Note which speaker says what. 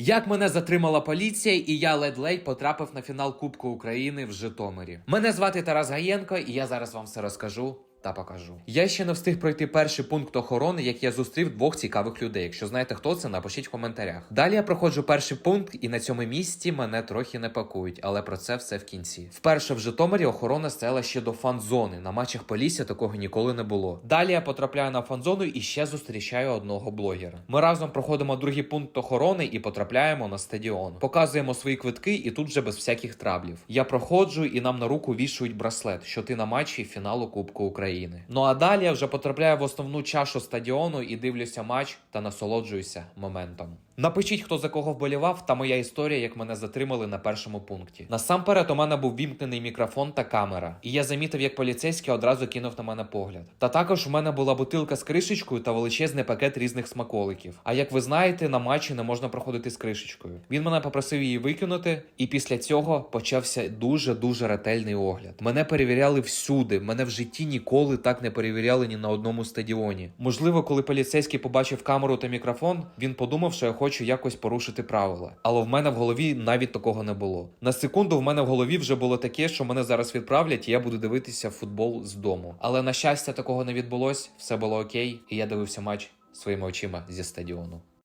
Speaker 1: Як мене затримала поліція, і я ледь-ледь потрапив на фінал Кубку України в Житомирі. Мене звати Тарас Гаєнко, і я зараз вам все розкажу. Та покажу. Я ще не встиг пройти перший пункт охорони, як я зустрів двох цікавих людей. Якщо знаєте, хто це, напишіть в коментарях. Далі я проходжу перший пункт, і на цьому місці мене трохи не пакують, але про це все в кінці. Вперше в Житомирі охорона стояла ще до фан-зони. На матчах Полісся такого ніколи не було. Далі я потрапляю на фан-зону і ще зустрічаю одного блогера. Ми разом проходимо другий пункт охорони і потрапляємо на стадіон. Показуємо свої квитки, і тут вже без всяких траблів. Я проходжу, і нам на руку вішують браслет, що ти на матчі фіналу Кубку України. Ну а далі я вже потрапляю в основну чашу стадіону і дивлюся матч та насолоджуюся моментом. Напишіть, хто за кого вболівав, та моя історія, як мене затримали на першому пункті. Насамперед, у мене був вімкнений мікрофон та камера, і я замітив, як поліцейський одразу кинув на мене погляд. Та також у мене була бутилка з кришечкою та величезний пакет різних смаколиків. А як ви знаєте, на матчі не можна проходити з кришечкою. Він мене попросив її викинути, і після цього почався дуже дуже ретельний огляд. Мене перевіряли всюди. Мене в житті ніколи так не перевіряли ні на одному стадіоні. Можливо, коли поліцейський побачив камеру та мікрофон, він подумав, що я хочу якось порушити правила. Але в мене в голові навіть такого не було. На секунду в мене в голові вже було таке, що мене зараз відправлять, і я буду дивитися футбол з дому. Але на щастя, такого не відбулось, все було окей, і я дивився матч своїми очима зі стадіону.